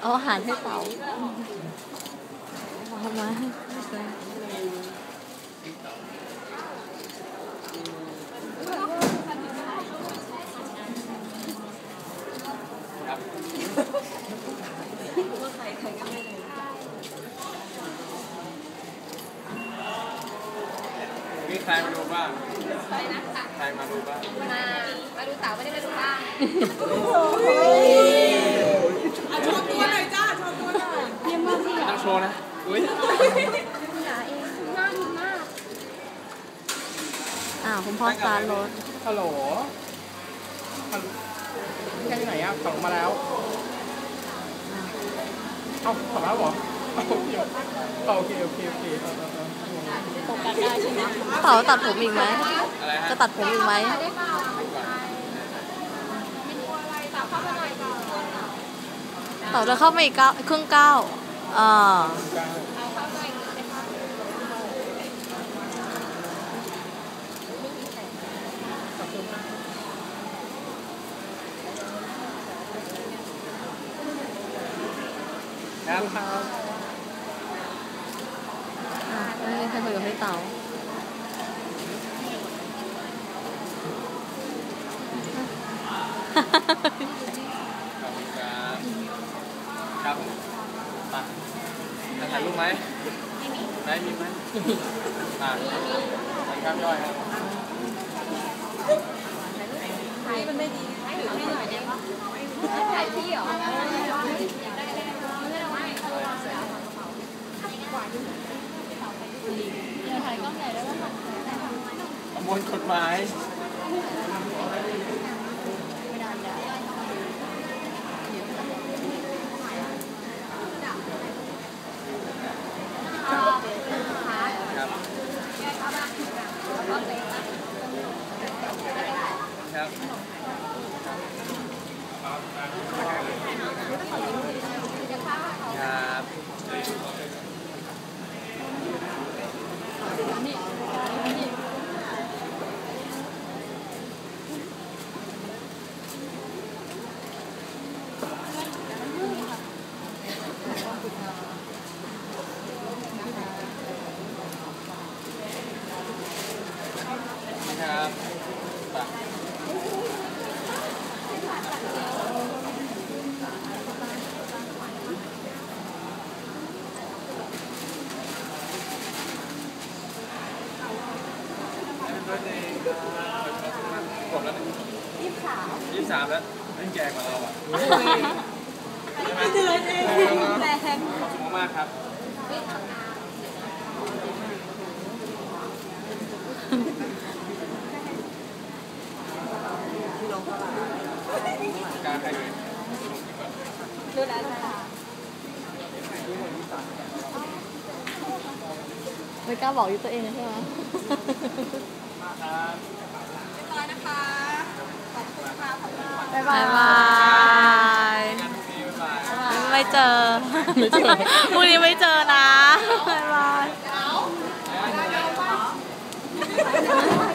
เอาอาหารให้เต่าเอามาให้มีใครมาดูบ้างใครมาดูบ้าง มา มาดูเต่าไม่ได้มาดูบ้างต้องโชว์นะอุ้ย น่าดูมาก อ่าคุณพ่อสตาร์ทรถฮัลโหลฮัลโหลแค่ไหนอะส่งมาแล้ว เอ้าส่งแล้วเหรอเอาโอเคโอเคโอเคโอเคเออเออเออเต่าตัดผมอีกไหมอะไรฮะจะตัดผมอีกไหมได้เปล่าเต่าเข้ามาหน่อยก่อนเต่าจะเข้ามาอีกเก้าครึ่งเก้าอ่า เอาเข้าหน่อยได้เปล่า ครับครับอะไม่ใครคุยกับพี่เต่าขอบคุณครับครับมาจะถ่ายรูปไหมไหนมีไหมอ่าถ่ายครับย่อยครับ ถ่ายมันไม่ดีให้ถือให้หน่อยได้ปะถ่ายพี่เหรอได้ได้ได้ไม่ได้ไม่ถ่ายกล้องใหญ่ได้ปะ ประม วนกฎหมาย อ๋อขา ครับ ก็เลย ครับครับครับไป กดแล้วยี่สิบสามยี่สิบสามแล้วนั่นแก่กว่าเราอะไม่เดือนเองแรงขอบคุณมากครับการใครเลยดูแลค่ะไม่กล้าบอกอยู่ตัวเองใช่ไหม ครับเรียนะคะ ขอบคุณค่ะ ขอบคุณค่ะบ๊ายบาย ไม่เจอไม่เจอ พรุ่งนี้ไม่เจอนะบ๊ายบาย เดี๋ยว